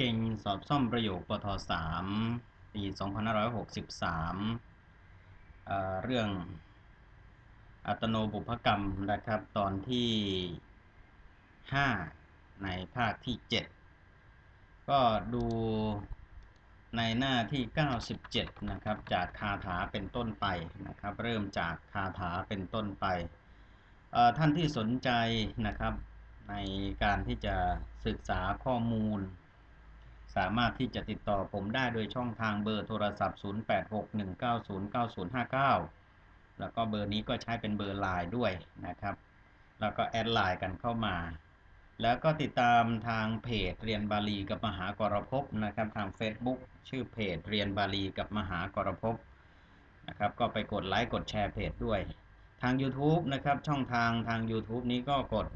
เก่งสอบซ่อมประโยคปท3ปี2563เอ่อเรื่องอัตโนบุพกรรมนะครับ ตอนที่5ในภาคที่7ก็ดูในหน้าที่ 97 นะครับ จากคาถาเป็นต้นไปนะครับ เริ่มจากคาถาเป็นต้นไป ท่านที่สนใจนะครับในการที่จะศึกษาข้อมูล สามารถที่จะติดต่อผมได้โดยช่องทางเบอร์โทรศัพท์ 0861909059 แล้วก็เบอร์นี้ก็ใช้เป็นเบอร์ไลน์ด้วยนะครับ แล้วก็แอดไลน์กันเข้ามา แล้วก็ติดตามทางเพจเรียนบาลีกับมหากรภพนะครับ ทาง Facebook ชื่อเพจเรียนบาลีกับมหากรภพนะครับ ก็ไปกดไลค์กดแชร์เพจด้วยทาง YouTube นะครับ ช่องทางทาง YouTube นี้ก็กด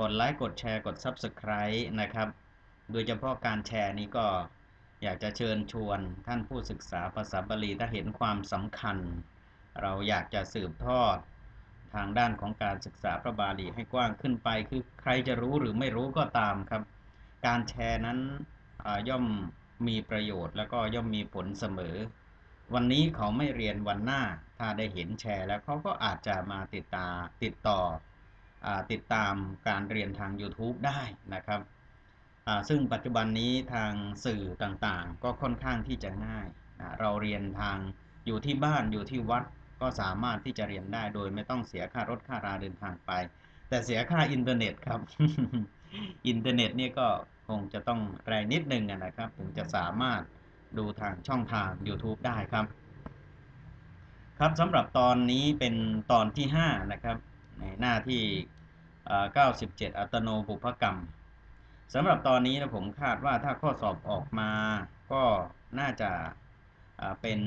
กดไลค์กดแชร์กด Subscribe นะครับ โดยเฉพาะการแชร์นี้ก็อยากจะเชิญชวนท่านผู้ศึกษาภาษาบาลีถ้าเห็นความสำคัญ เราอยากจะสืบทอดทางด้านของการศึกษาพระบาลีให้กว้างขึ้นไป คือใครจะรู้หรือไม่รู้ก็ตามครับ การแชร์นั้นย่อมมีประโยชน์แล้วก็ย่อมมีผลเสมอ วันนี้เขาไม่เรียนวันหน้า ถ้าได้เห็นแชร์ แล้วเขาก็อาจจะมาติดตาติดต่ออติดตามการเรียนทาง YouTube ได้นะครับ ซึ่งปัจจุบันนี้ทางสื่อต่างๆ ก็ค่อนข้างที่จะง่ายเราเรียนทางอยู่ที่บ้านอยู่ที่วัดก็สามารถที่จะเรียนได้โดยไม่ต้องเสียค่ารถค่าราเดินทางไป แต่เสียค่าอินเทอร์เน็ตครับ อินเทอร์เน็ตนี่ก็คงจะต้องแรงนิดนึงนะครับ ถึงจะสามารถดูทางช่องทาง YouTube ได้ครับ ครับสำหรับตอนนี้เป็นตอนที่ 5 นะครับ ในหน้าที่ 97 อัตโนบุพกรรม สำหรับตอนนี้นะผมคาดว่าถ้าข้อสอบออกมาก็น่าจะเป็น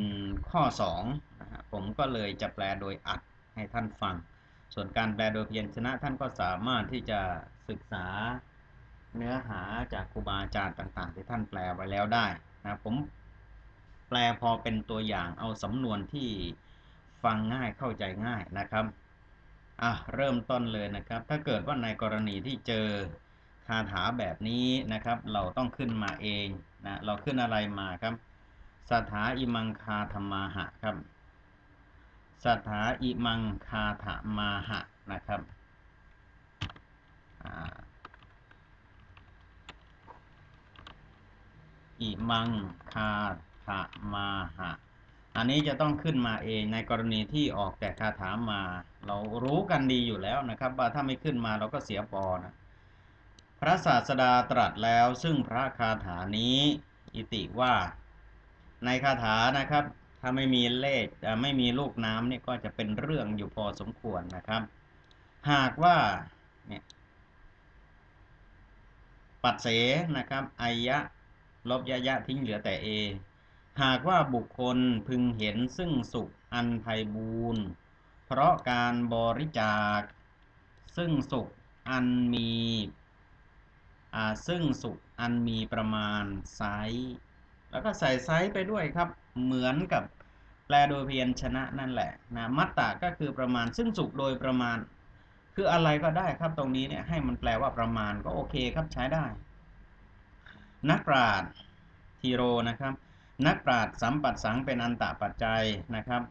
ข้อ2นะฮะผมก็เลยจะแปลโดยอัดให้ท่านฟัง ส่วนการแปลโดยพยัญชนะท่านก็สามารถที่จะศึกษาเนื้อหาจากครูบาอาจารย์ต่างๆ ที่ท่านแปลไว้แล้วได้นะผมแปลพอเป็นตัวอย่างเอาสำนวนที่ฟังง่ายเข้าใจง่ายนะครับอะเริ่มต้นเลยนะครับ ถ้าเกิดว่าในกรณีที่เจอ คาถาแบบนี้นะครับ เราต้องขึ้นมาเองนะเราขึ้นอะไรมาครับสถาอิมังคาธรรมาหะครับสถาอิมังคาถามาหะนะครับอิมังคาถามาหะ อันนี้จะต้องขึ้นมาเองในกรณีที่ออกแต่คาถามา เรารู้กันดีอยู่แล้วนะครับ ว่าถ้าไม่ขึ้นมาเราก็เสียปอนะ พระศาสดาตรัสแล้วซึ่งพระคาถานี้อิติว่า ในคาถานะครับ ถ้าไม่มีเลขไม่มีลูกน้ำเนี่ยก็จะเป็นเรื่องอยู่พอสมควรนะครับ หากว่าเนี่ยปัดเสนะครับอายะ ลบยะยะทิ้งเหลือแต่เอ หากว่าบุคคลพึงเห็นซึ่งสุขอันไพบูรณ์เพราะการบริจาค ซึ่งสุขอันมี ซึ่งสุขอันมีประมาณไซส์แล้วก็ใส่ไซส์ไปด้วยครับ เหมือนกับแปลโดยเพียญชนะนั่นแหละนะมัตตาก็คือประมาณซึ่งสุขโดยประมาณ คืออะไรก็ได้ครับตรงนี้เนี่ยให้มันแปลว่าประมาณก็โอเคครับใช้ได้ นักปราชญ์ทีโรนะครับ นักปราชญ์สัมปัสสังเป็นอันตะปัจจัยนะครับ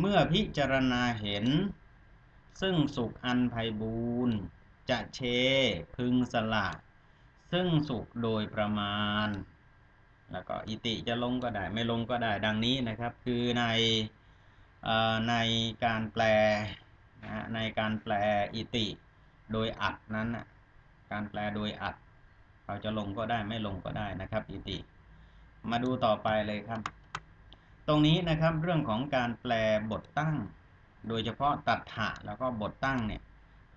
เมื่อพิจารณาเห็น ซึ่งสุขอันไพบูรณ์จะเช พึงสละ ซึ่งสุขโดยประมาณ แล้วก็อิติจะลงก็ได้ไม่ลงก็ได้ดังนี้นะครับ คือในอ่ในการแปลนะฮะในการแปลอิติโดยอัดนั้นนะการแปลโดยอัด เราจะลงก็ได้ไม่ลงก็ได้นะครับ อิติ มาดูต่อไปเลยครับ ตรงนี้นะครับเรื่องของการแปลบทตั้ง โดยเฉพาะตัดถะแล้วก็บทตั้งเนี่ย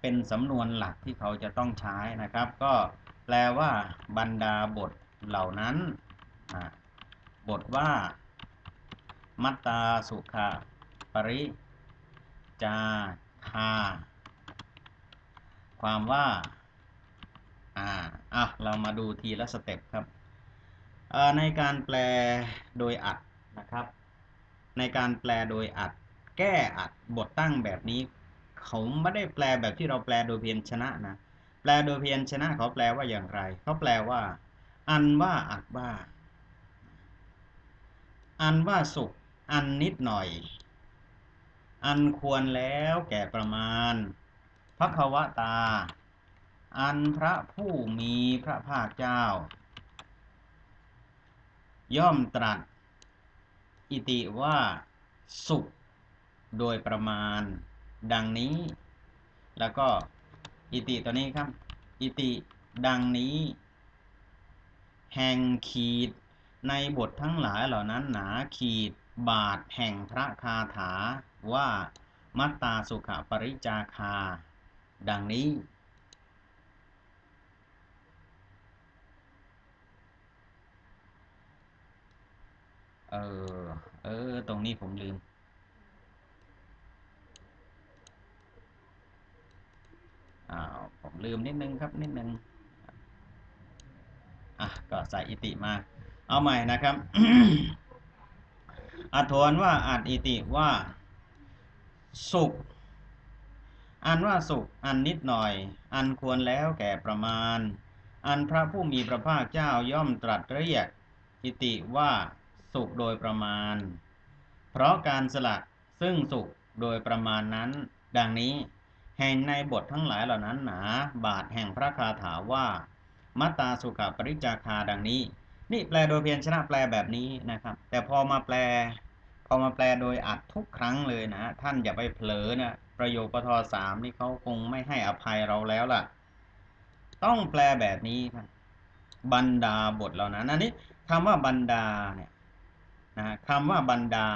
เป็นสำนวนหลักที่เขาจะต้องใช้นะครับ ก็ แปลว่า บรรดาบทเหล่านั้น บทว่า มัตตาสุขะปริจาคาความว่า อ่า อะ เรามาดูทีละสเต็ปครับ ในการแปลโดยอัดนะครับ ในการแปลโดยอัด แก้อัดบทตั้งแบบนี้ เขาไม่ได้แปลแบบที่เราแปลโดยเพียญชนะนะ แปลโดยเพียญชนะเขาแปลว่าอย่างไร เขาแปลว่า อันว่าอัดว่า อันว่าสุข อันนิดหน่อย อันควรแล้วแก่ประมาณพระควตา อันพระผู้มีพระภาคเจ้า ย่อมตรัส อิติว่า สุข โดยประมาณ ดังนี้ แล้วก็ อิติตัวนี้ครับ อิติดังนี้ แห่งขีด ในบททั้งหลายเหล่านั้นหนาขีดบาทแห่งพระคาถาว่ามัตตาสุขปริจาคา ดังนี้ เออ เออ ตรงนี้ผมลืม อ้าว ผม ลืมนิดนึงครับนิดนึงอะก็ใส่อิติมา เอาใหม่นะครับอัทวนว่าอัดอิติว่า สุข อันว่าสุข อันนิดหน่อย อันควรแล้วแก่ประมาณ อันพระผู้มีพระภาคเจ้าย่อมตรัสเรียก อิติว่าสุขโดยประมาณ เพราะการสละซึ่งสุขโดยประมาณนั้น ดังนี้ แห่งในบททั้งหลายเหล่านั้นหนา บาทแห่งพระคาถาว่า มัตตาสุขปริจาคาดังนี้ นี่แปลโดยเพียรชนะแปลแบบนี้นะครับ แต่พอมาแปล พอมาแปลโดยอัดทุกครั้งเลยนะ ท่านอย่าไปเผลอนะประโยคปทสามนี่เขาคงไม่ให้อภัยเราแล้วล่ะ ต้องแปลแบบนี้ครับบรรดาบทเหล่านั้นอันนี้คำว่าบรรดาเนี่ยนะคำว่าบรรดา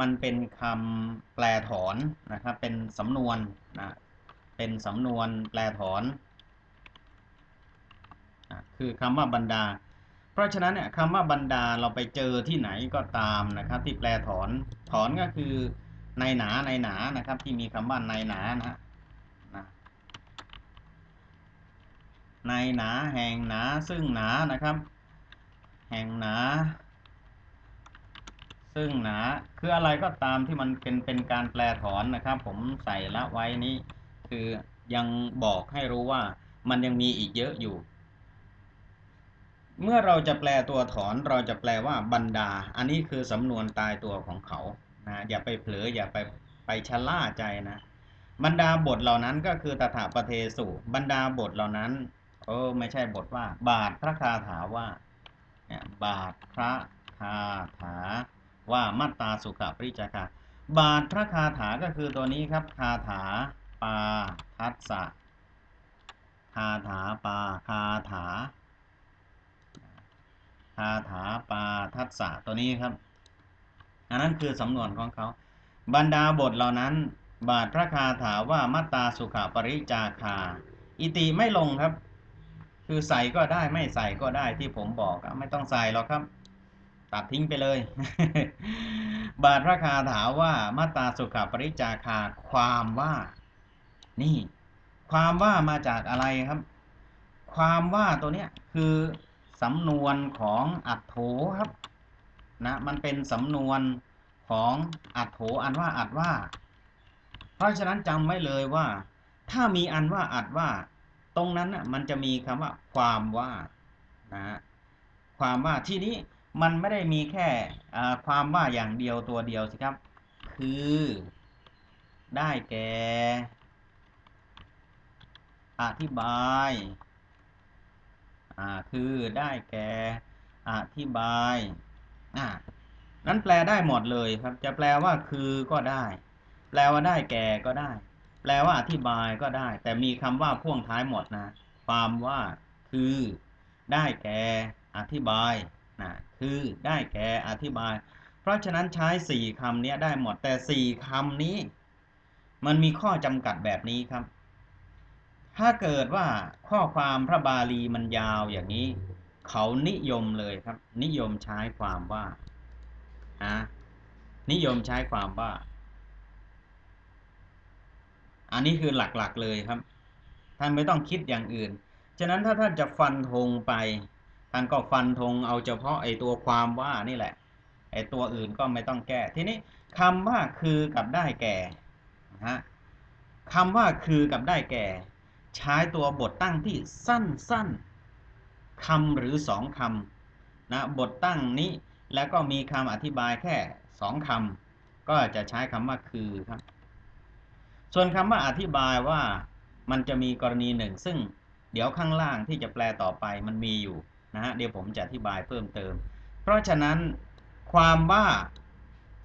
มันเป็นคำแปลถอนนะครับเป็นสำนวนนะ เป็นสำนวนแปลถอนคือคำว่าบรรดา เพราะฉะนั้นเนี่ยคำว่าบรรดาเราไปเจอที่ไหนก็ตามนะครับ ที่แปลถอนถอนก็คือในหนาในหนานะครับ ที่มีคำว่าในหนานะนะในหนาแห่งหนาซึ่งหนานะครับ แห่งหนา ซึ่งหนาคืออะไรก็ตามที่มันเป็นเป็นการแปลถอนนะครับ ผมใส่ละไว้นี้ คือยังบอกให้รู้ว่ามันยังมีอีกเยอะอยู่ เมื่อเราจะแปลตัวถอนเราจะแปลว่าบรรดา อันนี้คือสำนวนตายตัวของเขานะอย่าไปเผลออย่าไปไปชะล่าใจนะบรรดาบทเหล่านั้นก็คือตถาปเทสุบรรดาบทเหล่านั้นโอ้ไม่ใช่บทว่า บาทพระคาถาว่าเนี่ยบาทพระคาถาว่ามัตตาสุขปริจาคาบาทพระคาถาก็คือตัวนี้ครับคาถา ปาทัสสะคาถาปาคาถาคาถาปาทัสสะตัวนี้ครับ อันนั้นคือสำนวนของเขา บรรดาบทเหล่านั้น บาทพระคาถาว่ามัตตาสุขปริจาคา อิติไม่ลงครับ คือใส่ก็ได้ไม่ใส่ก็ได้ที่ผมบอกไม่ต้องใส่หรอกครับ ตัดทิ้งไปเลย บาทพระคาถาว่ามัตตาสุขปริจาคาความว่า นี่ ความว่ามาจากอะไรครับ ความว่าตัวเนี้ยคือสำนวนของอัตโถครับนะมันเป็นสำนวนของอัตโถอันว่าอัดว่า เพราะฉะนั้นจำไว้เลยว่า ถ้ามีอันว่าอัดว่า ตรงนั้นน่ะมันจะมีคำว่า ความว่านะความว่าที่นี้มันไม่ได้มีแค่ความว่าอย่างเดียวตัวเดียวสิครับ คือได้แก่ อธิบายคือได้แก่อธิบายนั้นแปลได้หมดเลยครับ จะแปลว่าคือก็ได้ แปลว่าได้แก่ก็ได้ แปลว่าอธิบายก็ได้ แต่มีคำว่าพ่วงท้ายหมดนะ ความว่าคือ ได้แก่อธิบายนะคือได้แก่อธิบาย เพราะฉะนั้นใช้สี่คำนี้ได้หมดแต่สี่คำนี้ มันมีข้อจำกัดแบบนี้ครับ ถ้าเกิดว่าข้อความพระบาลีมันยาวอย่างนี้ เขานิยมเลยครับ นิยมใช้ความว่าอะนิยมใช้ความว่า อันนี้คือหลักๆเลยครับ ท่านไม่ต้องคิดอย่างอื่น ฉะนั้นถ้าท่านจะฟันธงไป ท่านก็ฟันธงเอาเฉพาะไอ้ตัวความว่านี่แหละ ไอ้ตัวอื่นก็ไม่ต้องแก้ ทีนี้คำว่าคือกับได้แก่นะฮะคำว่าคือกับได้แก่ ใช้ตัวบทตั้งที่สั้นๆคำหรือสองคำนะบทตั้งนี้แล้วก็มีคำอธิบายแค่สองคำก็จะใช้คำว่าคือครับ ส่วนคำว่าอธิบายว่ามันจะมีกรณีหนึ่ง ซึ่งเดี๋ยวข้างล่างที่จะแปลต่อไปมันมีอยู่นะฮะเดี๋ยวผมจะอธิบายเพิ่มเติม เพราะฉะนั้นความว่า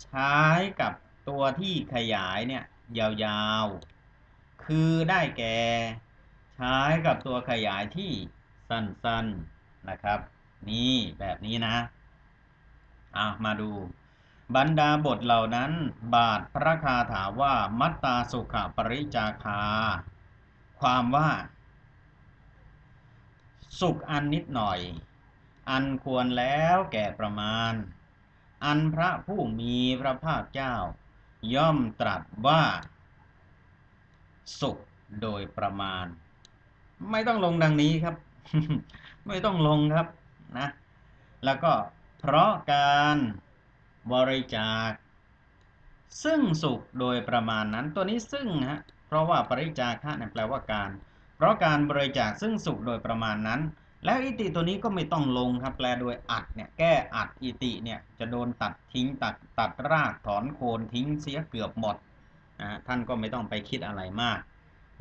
ใช้กับตัวที่ขยายเนี่ยยาวๆ คือได้แก่ ช้กับตัวขยายที่สั้นๆนะครับ นี่แบบนี้นะอะมาดู บรรดาบทเหล่านั้น บาทพระคาถาว่ามัตตาสุขปริจาคา ความว่า สุขอันนิดหน่อย อันควรแล้วแก่ประมาณ อันพระผู้มีพระภาคเจ้า ย่อมตรัสว่า สุขโดยประมาณ ไม่ต้องลงดังนี้ครับ ไม่ต้องลงครับนะ แล้วก็เพราะการบริจาค ซึ่งสุขโดยประมาณนั้นตัวนี้ซึ่งฮะเพราะว่าบริจาคะเนี่ยแปลว่าการ เพราะการบริจาคซึ่งสุขโดยประมาณนั้น แล้วอิติตัวนี้ก็ไม่ต้องลงครับ แปลโดยอัดเนี่ยแก้อัดอิติเนี่ยจะโดนตัดทิ้งตัดตัดรากถอนโคนทิ้งเสียเกือบหมดนะท่านก็ไม่ต้องไปคิดอะไรมาก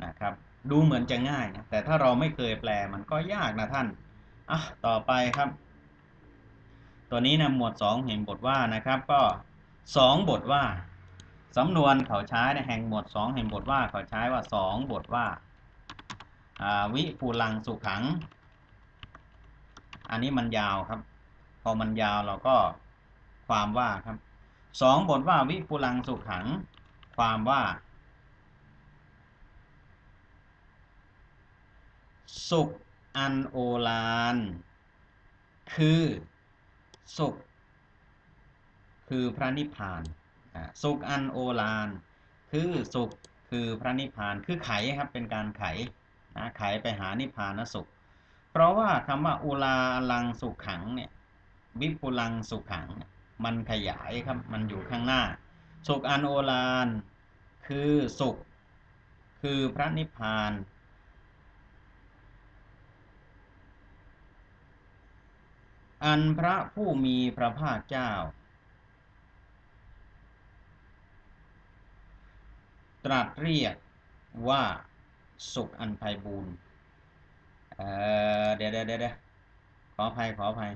นะครับ ดูเหมือนจะง่ายนะแต่ถ้าเราไม่เคยแปลมันก็ยากนะท่านอะต่อไปครับ ตัวนี้นะหมวด 2 เห็นบทว่านะครับก็ 2 บทว่าสำนวนเขาใช้ในแห่งหมวด 2 แห่งบทว่าเขาใช้ว่า 2 บทว่าวิภูลังสุขัง อันนี้มันยาวครับ พอมันยาวเราก็ความว่าครับสองบทว่าวิภูลังสุขัง ความว่า สุขอันโอฬารคือสุข คือพระนิพพานสุขอันโอฬารคือสุขคือพระนิพพานคือไขครับเป็นการไขนะไขไปหานิพพานสุข เพราะว่าคำว่าอุลาลังสุขขังเนี่ยวิปุลังสุขขัง มันขยายครับมันอยู่ข้างหน้า สุขอันโอฬารคือสุข คือพระนิพพาน อันพระผู้มีพระภาคเจ้า ตรัสเรียกว่าสุขอันไพบูรณ์เเดี๋ยวเดี๋ยวเดี๋ยวขออภัยขออภัย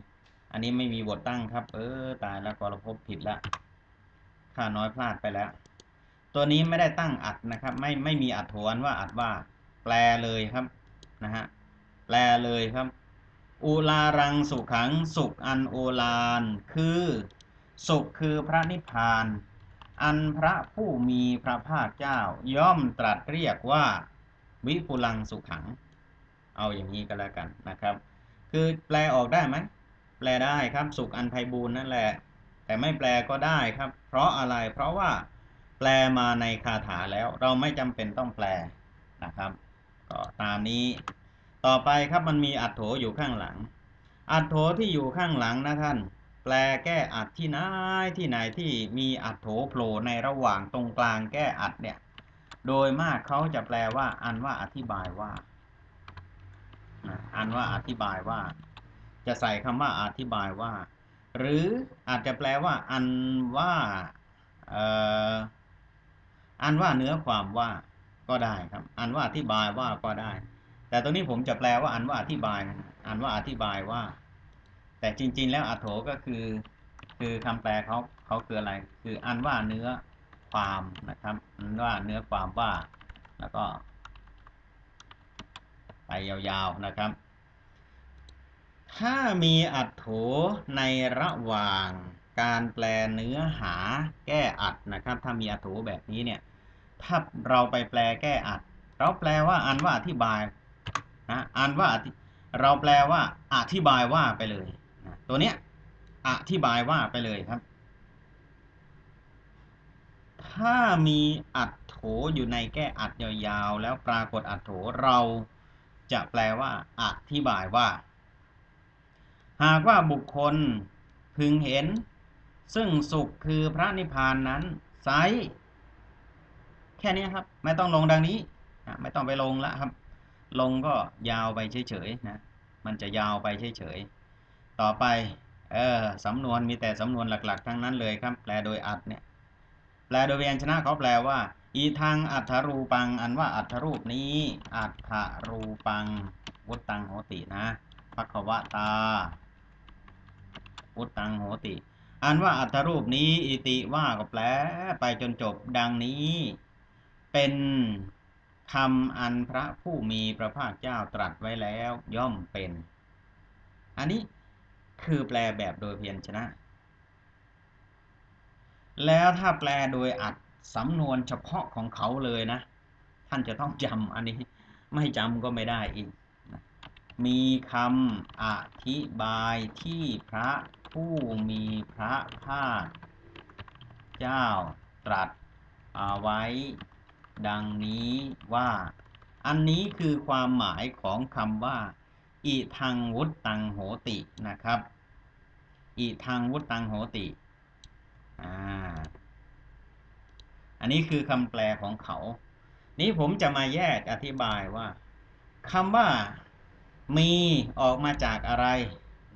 อันนี้ไม่มีบทตั้งครับ เออ ตายแล้วกรพบผิดละข้าน้อยพลาดไปแล้ว ตัวนี้ไม่ได้ตั้งอัดนะครับ ไม่ไม่มีอัดถวนว่าอัดว่า แปลเลยครับนะฮะแปลเลยครับ อุลารังสุขังสุขอันโอลานคือ สุขคือพระนิพพาน อันพระผู้มีพระภาคเจ้า ย่อมตรัสเรียกว่า วิปุลังสุขัง เอาอย่างนี้ก็แล้วกันนะครับ คือแปลออกได้ไหมแปลได้ครับสุขอันไพบูรณ์นั่นแหละ แต่ไม่แปลก็ได้ครับ เพราะอะไรเพราะว่าแปลมาในคาถาแล้วเราไม่จำเป็นต้องแปลนะครับ ก็ตามนี้ ต่อไปครับมันมีอัดโถอยู่ข้างหลัง อัดโถที่อยู่ข้างหลังนะท่าน แปลแก้อัดที่ไหนที่ไหนที่มีอัดโถโผล่ในระหว่างตรงกลางแก้อัดเนี่ย โดยมากเขาจะแปลว่าอันว่าอธิบายว่าอันว่าอธิบายว่า จะใส่คำว่าอธิบายว่า หรืออาจจะแปลว่า อันว่าอันว่าเนื้อความว่าก็ได้ครับ อันว่าอธิบายว่าก็ได้ แต่ตรงนี้ผมจะแปลว่าอันว่าอธิบายอันว่าอธิบายว่า แต่จริง ๆ แล้วอัโถก็คือ คือคำแปลเขาเขาคืออะไร คืออันว่าเนื้อความนะครับอันว่าเนื้อความว่า แล้วก็ ไปยาวๆนะครับ ถ้ามีอัดโถในระหว่างการแปลเนื้อหาแก้อัดนะครับ ถ้ามีอัดโถแบบนี้เนี่ย ถ้าเราไปแปลแก้อัด เราแปลว่าอันว่าอธิบาย นะอ่านว่าเราแปลว่า อธิบายว่าไปเลยนะตัวเนี้ยอธิบายว่าไปเลยครับ ถ้ามีอัดโถอยู่ในแก้อัดยาวๆ แล้วปรากฏอัดโถเราจะแปลว่า อธิบายว่า หากว่าบุคคลพึงเห็น ซึ่งสุขคือพระนิพพานนั้นไซแค่นี้ครับ ไม่ต้องลงดังนี้ ไม่ต้องไปลงแล้วครับ ลงก็ยาวไปเฉยๆนะมันจะยาวไปเฉยๆต่อไปเออสำนวนมีแต่สำนวนหลักๆ ทั้งนั้นเลยครับ แปลโดยอัดเนี่ยแปลโดยพยัญชนะเขาแปลว่า อีทางอัทธรูปัง อันว่าอัทธรูปนี้ อัทธรูปังวุตตังโหตินะพักวะตาวุตตังโหติ อันว่าอัทธรูปนี้อิติว่าก็แปลไปจนจบดังนี้ เป็น คำอันพระผู้มีพระภาคเจ้าตรัสไว้แล้วย่อมเป็น อันนี้คือแปลแบบโดยเพียญชนะ แล้วถ้าแปลโดยอัดสำนวนเฉพาะของเขาเลยนะ ท่านจะต้องจำอันนี้ไม่จำก็ไม่ได้อีก มีคำอธิบายที่พระผู้มีพระภาคเจ้าตรัสเอาไว้ ดังนี้ว่า อันนี้คือความหมายของคำว่า อิทังวุตตังโหตินะครับ อิทังวุตตังโหติอ่าอันนี้คือคำแปลของเขา นี้ผมจะมาแยกอธิบายว่าคำว่ามีออกมาจากอะไร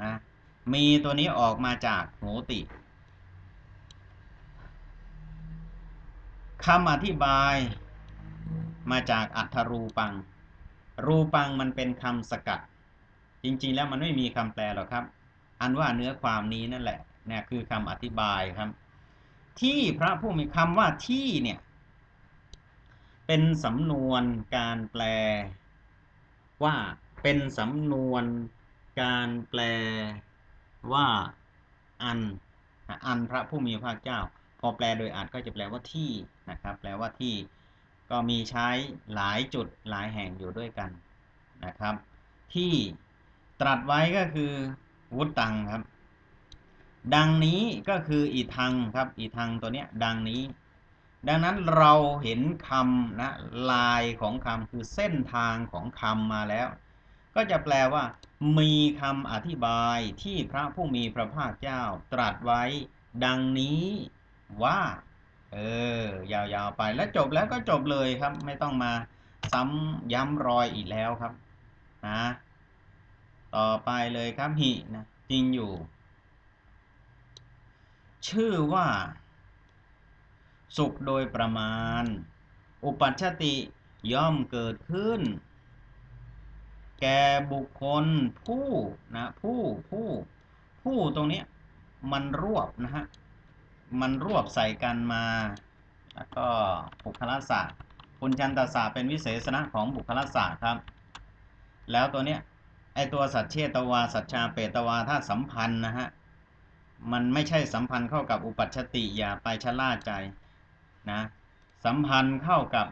นะมีตัวนี้ออกมาจากโหติคำอธิบาย มาจากอัทรูปัง รูปังมันเป็นคำสกัด จริงๆแล้วมันไม่มีคำแปลหรอกครับ อันว่าเนื้อความนี้นั่นแหละเนี่ยคือคำอธิบายครับ ที่พระผู้มีคำว่าที่เนี่ยเป็นสำนวนการแปลว่าเป็นสำนวนการแปลว่าอันอันพระผู้มีพระเจ้า พอแปลโดยอัดก็จะแปลว่าที่นะครับ แปลว่าที่ ก็มีใช้หลายจุดหลายแห่งอยู่ด้วยกันนะครับ ที่ตรัสไว้ก็คือวุตตังครับ ดังนี้ก็คืออีทังครับอีทังตัวเนี้ยดังนี้ ดังนั้นเราเห็นคำนะลายของคำคือเส้นทางของคำมาแล้ว ก็จะแปลว่า มีคำอธิบายที่พระผู้มีพระภาคเจ้าตรัสไว้ ดังนี้ว่า เออยาวๆไปแล้วจบแล้วก็จบเลยครับ ไม่ต้องมาซ้ำย้ำรอยอีกแล้วครับนะต่อไปเลยครับหินะจริงอยู่ ชื่อว่า สุขโดยประมาณ อุปัชชติย่อมเกิดขึ้น แก่บุคคลผู้นะผู้ผู้ผู้ตรงนี้มันรวบนะฮะ มันรวบใส่กันมา แล้วก็บุคลศาสตร์คุณชันตศาสตร์เป็นวิเศษณะของบุคลศาสตร์ครับ แล้วตัวเนี้ยไอตัวสัจเชตวา สัจชาเปตวาถ้าสัมพันธ์นะฮะ มันไม่ใช่สัมพันธ์เข้ากับอุปัชติอย่าไปชะล่าใจนะสัมพันธ์เข้ากับ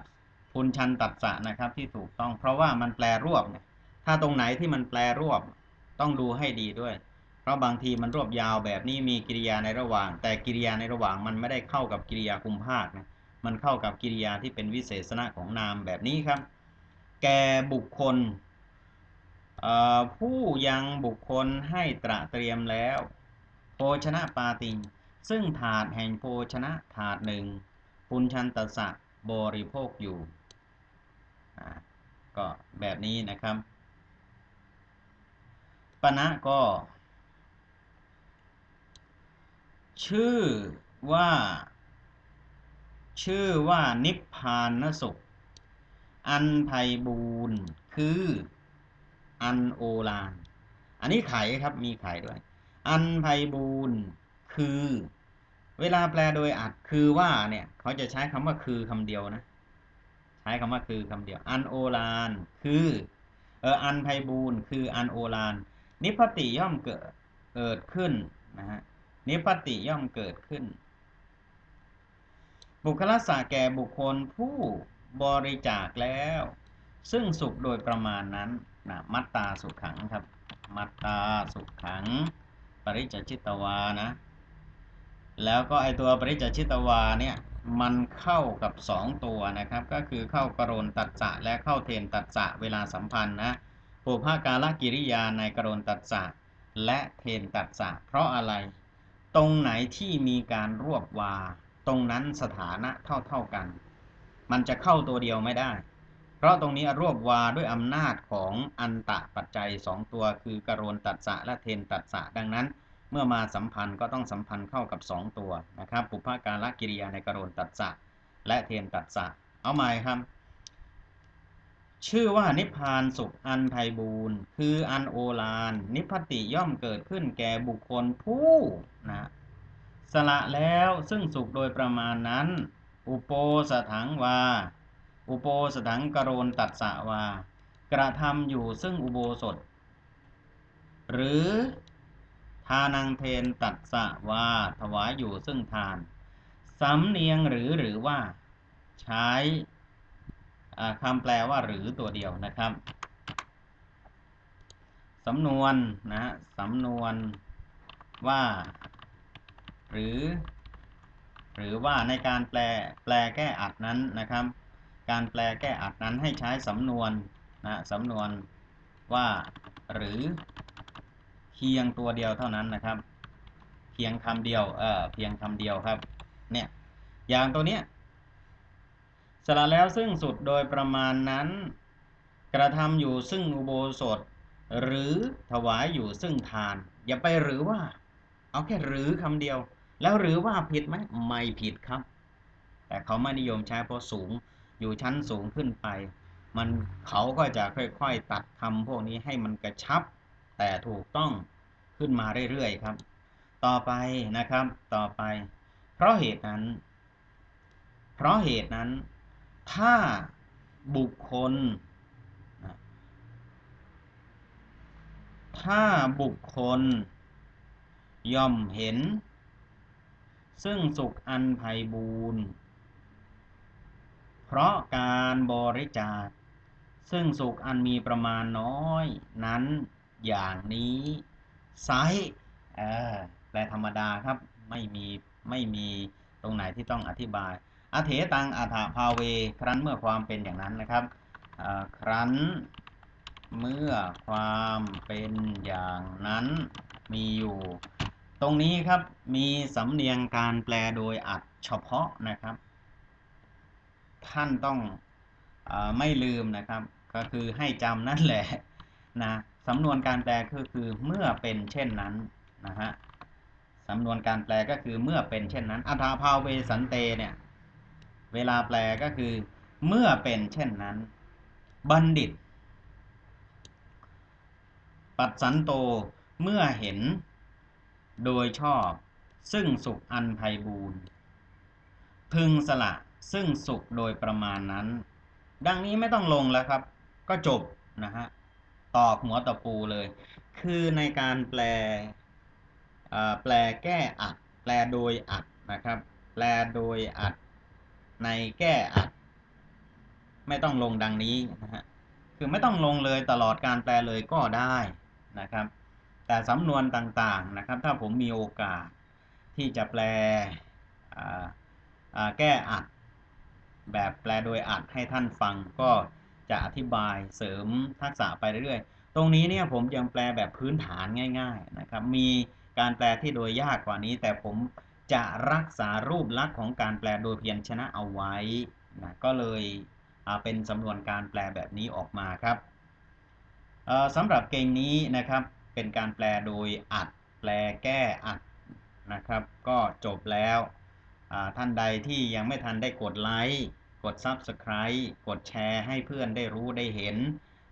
พุนชันตัดสะนะครับที่ถูกต้อง เพราะว่ามันแปลรวบเนี่ยถ้าตรงไหนที่มันแปลรวบ ต้องดูให้ดีด้วย เพราะบางทีมันรวบยาวแบบนี้มีกิริยาในระหว่าง แต่กิริยาในระหว่างมันไม่ได้เข้ากับกิริยาคุมภาคนะมันเข้ากับกิริยาที่เป็นวิเศษณะของนามแบบนี้ครับ แกบุคคลผู้ยังบุคคลให้ตระเตรียมแล้ว โภชนะปาติงซึ่งถาดแห่งโภชนะถาดหนึ่ง ปุญชันตสะบริโภคอยู่ก็แบบนี้นะครับปณะก็ ชื่อว่า ชื่อว่านิพพานสุข อันไพบูรณ์คืออันโอลานอันนี้ไขครับมีไขด้วย อันไพบูรณ์คือ เวลาแปลโดยอัดคือว่าเนี่ยเขาจะใช้คำว่าคือคำเดียวนะ ใช้คำว่าคือคำเดียว อันโอลานคือเอออันไพบูรณ์คืออันโอลานนิพติย่อมเกิดเกิดขึ้นนะฮะ นิพติย่อมเกิดขึ้น บุคลาสาแก่บุคคลผู้บริจาคแล้ว ซึ่งสุขโดยประมาณนั้นนะมัตตาสุขขังครับ มัตตาสุขขัง ปริจจิตวานะ แล้วก็ไอตัวปริจจิตวาเนี่ยมันเข้ากับสองตัวนะครับ ก็คือเข้ากรณตัดสะและเข้าเทนตัดสะเวลาสัมพันธ์นะปุภากาลกิริยาในกรณตัดสะและเทนตัดสะเพราะอะไร ตรงไหนที่มีการรวบวา ตรงนั้นสถานะเท่าเท่ากัน มันจะเข้าตัวเดียวไม่ได้ เพราะตรงนี้รวบวาด้วยอำนาจของอันตะปัจจัยสองตัวคือกรณตัสสะและเทนตัสสะดังนั้น เมื่อมาสัมพันธ์ก็ต้องสัมพันธ์เข้ากับสองตัวนะครับปุพพการะกิริยาในกรณตัสสะและเทนตัสสะเอาใหม่ครับ ชื่อว่านิพพานสุขอันไพบูรณ์คืออันโอฬารนิพพติย่อมเกิดขึ้นแก่บุคคลผู้นะสละแล้วซึ่งสุขโดยประมาณนั้น อุโปสถังวา อุโปสถังกโรนตัดสะวา กระทำอยู่ซึ่งอุโบสถ หรือทานังเทนตัดสะวาถวายอยู่ซึ่งทาน สำเนียงหรือหรือว่า ใช้ คำแปลว่าหรือตัวเดียวนะครับสำนวนนะสำนวนว่า หรือ หรือว่าในการแปลแปลแก้อัดนั้นนะครับ การแปลแก้อัดนั้นให้ใช้สำนวนนะสำนวนว่า หรือเพียงตัวเดียวเท่านั้นนะครับ เพียงคำเดียวเออเพียงคำเดียวครับ เนี่ยอย่างตัวเนี้ย สละแล้วซึ่งสุดโดยประมาณนั้น กระทำอยู่ซึ่งอุโบสถ หรือถวายอยู่ซึ่งทาน อย่าไปหรือว่า เอาแค่หรือคำเดียว แล้วหรือว่าผิดไหมไม่ผิดครับ แต่เขาไม่นิยมใช้เพราะสูงอยู่ชั้นสูงขึ้นไป มันเขาก็จะค่อยๆตัดคำพวกนี้ให้มันกระชับ แต่ถูกต้องขึ้นมาเรื่อยๆครับ ต่อไปนะครับต่อไป เพราะเหตุนั้น เพราะเหตุนั้น ถ้าบุคคล ถ้าบุคคล ย่อมเห็น ซึ่งสุขอันไพบูรณ์เพราะการบริจาค ซึ่งสุขอันมีประมาณน้อย นั้นอย่างนี้ไซออแปลธรรมดาครับ ไม่มี ไม่มีตรงไหนที่ต้องอธิบาย อเถตังอัฏฐภาเว ครั้นเมื่อความเป็นอย่างนั้นนะครับ ครั้นเมื่อความเป็นอย่างนั้นมีอยู่ ตรงนี้ครับมีสำเนียงการแปลโดยอัดเฉพาะนะครับ ท่านต้องอไม่ลืมนะครับ ก็คือให้จำนั่นแหละนะสำนวนการแปลก็คือเมื่อเป็นเช่นนั้นนะฮะสำนวนการแปลก็คือเมื่อเป็นเช่นนั้นอัฏฐภาเวสันเตเนี่ย เวลาแปลก็คือ เมื่อเป็นเช่นนั้น บัณฑิต ปัดสันโตเมื่อเห็น โดยชอบ ซึ่งสุขอันไพบูรณ์พึงสละซึ่งสุขโดยประมาณนั้น ดังนี้ไม่ต้องลงแล้วครับ ก็จบนะฮะตอกหัวตะปูเลย คือในการแปลแปลแก้อัด แปลโดยอัดนะครับ แปลโดยอัด ในแก้อัด ไม่ต้องลงดังนี้นะฮะคือไม่ต้องลงเลยตลอดการแปลเลยก็ได้นะครับ แต่สำนวนต่างๆนะครับ ถ้าผมมีโอกาสที่จะแปลแก้อัด แบบแปลโดยอัดให้ท่านฟังก็จะอธิบายเสริมทักษะไปเรื่อยๆ ตรงนี้เนี่ยผมยังแปลแบบพื้นฐานง่าย ๆนะครับ มีการแปลที่โดยยากกว่านี้ แต่ผม จะรักษารูปลักษณ์ของการแปลโดยเพียรชนะเอาไว้นะก็เลยเป็นสำนวนการแปลแบบนี้ออกมาครับสำหรับเก่งนี้นะครับเป็นการแปลโดยอัด แปลแก้อัดนะครับ ก็จบแล้วท่านใดที่ยังไม่ทันได้กดไลค์กด Subscribe กดแชร์ให้เพื่อนได้รู้ได้เห็น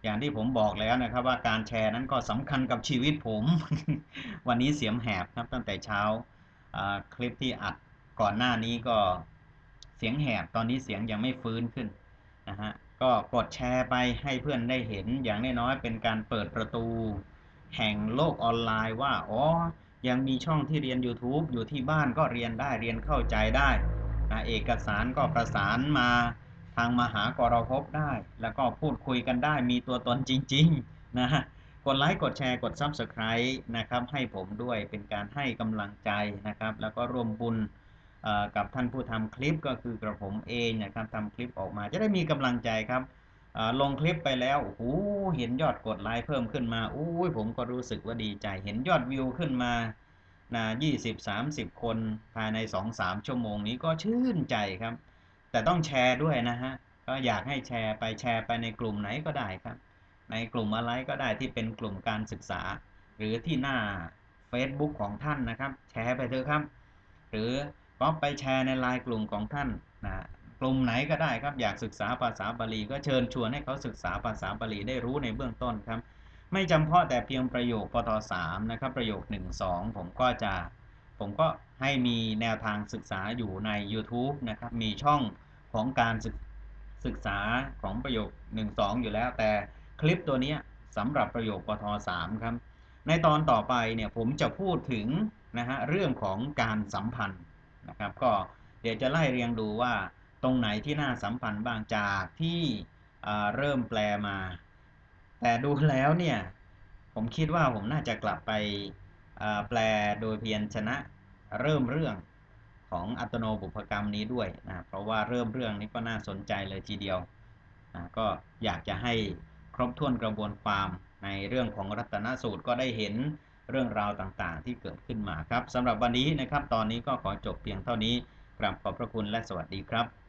อย่างที่ผมบอกแล้วนะครับว่าการแชร์นั้นก็สำคัญกับชีวิตผม วันนี้เสียมแหบครับตั้งแต่เช้า คลิปที่อัดก่อนหน้านี้ก็เสียงแหบตอนนี้เสียงยังไม่ฟื้นขึ้นนะฮะก็กดแชร์ไปให้เพื่อนได้เห็นอย่างน้อยๆเป็นการเปิดประตู แห่งโลกออนไลน์ว่าอ๋อยังมีช่องที่เรียน YouTube อยู่ที่บ้านก็เรียนได้เรียนเข้าใจได้นะเอกสารก็ประสานมาทางมหากรภพได้ แล้วก็พูดคุยกันได้มีตัวตนจริง ๆ นะฮะ กดไลค์กดแชร์กด Subscribe นะครับให้ผมด้วยเป็นการให้กำลังใจนะครับ แล้วก็ร่วมบุญกับท่านผู้ทำคลิปก็คือกระผมเองนะครับทำคลิปออกมาจะได้มีกำลังใจครับลงคลิปไปแล้วโอ้โหเห็นยอดกดไลค์เพิ่มขึ้นมาอู้ยผมก็รู้สึกว่าดีใจ เห็นยอดวิวขึ้นมานะยี่สิบสามสิบคนภายในสองสามชั่วโมงนี้ก็ชื่นใจครับ แต่ต้องแชร์ด้วยนะฮะก็อยากให้แชร์ไปแชร์ไปในกลุ่มไหนก็ได้ครับ ในกลุ่มอะไรก็ได้ที่เป็นกลุ่มการศึกษา หรือที่หน้า Facebook ของท่านนะครับ แชร์ไปเถอะครับ หรือก็ไปแชร์ในไลน์กลุ่มของท่านนะกลุ่มไหนก็ได้ครับอยากศึกษาภาษาบาลีก็เชิญชวนให้เขาศึกษาภาษาบาลีได้รู้ในเบื้องต้นครับ ไม่จำเพาะแต่เพียงประโยคปท3นะครับ ประโยค 1 2 ผมก็จะ ผมก็ให้มีแนวทางศึกษาอยู่ใน YouTube นะครับ มีช่องของการศึกศึกษาของประโยค 1 2 อยู่แล้วแต่ คลิปตัวนี้สำหรับประโยคปท3ครับ ในตอนต่อไปเนี่ยผมจะพูดถึงนะฮะเรื่องของการสัมพันธ์นะครับ ก็เดี๋ยวจะไล่เรียงดูว่าตรงไหนที่น่าสัมพันธ์บ้างจากที่เริ่มแปลมา แต่ดูแล้วเนี่ยผมคิดว่าผมน่าจะกลับไปแปลโดยเพียรชนะเริ่มเรื่องของอัตโนบุพกรรมนี้ด้วยนะเพราะว่าเริ่มเรื่องนี้ก็น่าสนใจเลยทีเดียวอ่าก็อยากจะให้ ครบถ้วนกระบวนความในเรื่องของรัตนสูตรก็ได้เห็นเรื่องราวต่างๆ ที่เกิดขึ้นมาครับสำหรับวันนี้นะครับ ตอนนี้ก็ขอจบเพียงเท่านี้กราบขอบพระคุณและสวัสดีครับ